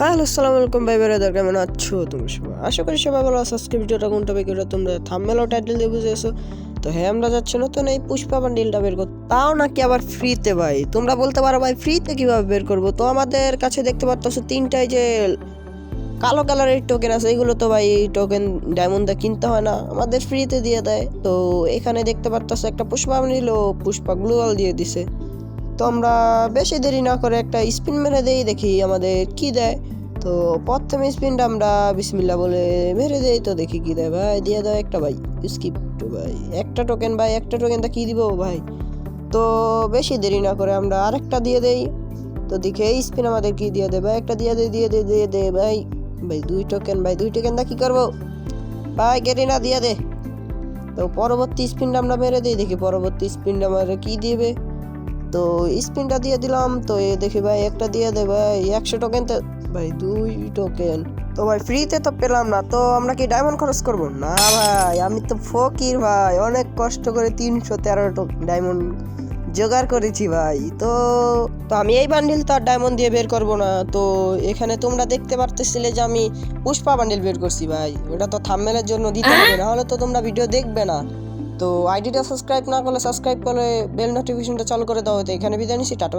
Hello, আসসালামু আলাইকুম ভাই বেরাদার, কেমন আছো তুমি সবাই? আশা করি সবাই ভালো আজকে ভিডিওটা কোন টপিক এটা তোমরা থাম্বনেল ও টাইটেল দিয়ে বুঝেছ। তো হ্যাঁ আমরা যাচ্ছি নতুন এই পুষ্পা বান্ডিলটা বের করতে। তাও নাকি আবার ফ্রিতে ভাই? তোমরা বলতে পারো ভাই ফ্রিতে কীভাবে বের করব? তো আমাদের কাছে দেখতে পাচ্ছ তিনটাই যে কালো কালারের টোকেন আছে। এগুলো তো ভাই এই টোকেন ডায়মন্ডে কিনতে হয় না। আমাদের ফ্রিতে দিয়ে দেয়। তো এখানে দেখতে পাচ্ছ একটা পুষ্পা বান্ডিল ও পুষ্পা গ্লোয়াল দিয়ে দিছে। তো আমরা বেশি দেরি না করে একটা স্পিন মেরে দেই, দেখি আমাদের কি দেয়। তো প্রথমে স্পিনটা আমরা বিসমিল্লা বলে মেরে দেই, তো দেখি কি দেয় ভাই। দিয়ে দাও একটা ভাই স্কিপ ভাই। একটা টোকেন ভাই, একটা টোকেন টোকেনটা কী দিব ভাই? তো বেশি দেরি না করে আমরা আরেকটা দিয়ে দেই। তো দেখি এই স্পিন আমাদের কি দিয়ে দে ভাই? একটা দিয়ে দে দিয়ে দে দিয়ে দে ভাই। ভাই, দুই টোকেন ভাই, দুই টোকেন টোকেনটা কী করব? ভাই গেরি না দিয়ে দে। তো পরবর্তী স্পিনটা আমরা মেরে দিই, দেখি পরবর্তী স্পিনটা আমাদের কী দিবে। তো স্পিনটা দিয়ে দিলাম তো এ দেখি ভাই একটা দিয়ে দে ভাই একশো টোকেন তো ভাই দুই টোকেন তো ভাই ফ্রিতে তো পেলাম না তো আমরা কি ডায়মন্ড খরচ করব? না ভাই আমি তো ফকির ভাই অনেক কষ্ট করে তিনশো তেরো ডায়মন্ড জোগাড় করেছি ভাই তো তো আমি এই বান্ডিল তো আর ডায়মন্ড দিয়ে বের করব না তো এখানে তোমরা দেখতে পারতেছিলে যে আমি পুষ্পা বান্ডিল বের করছি ভাই ওটা তো থাম্বনেলের জন্য দিতে হবে না হলে তো তোমরা ভিডিও দেখবে না। তো আইডিটা সাবস্ক্রাইব না করলে সাবস্ক্রাইব করে বেল নোটিফিকেশনটা চালু করে দাও এখানে বিদায় নিচ্ছি, টাটা।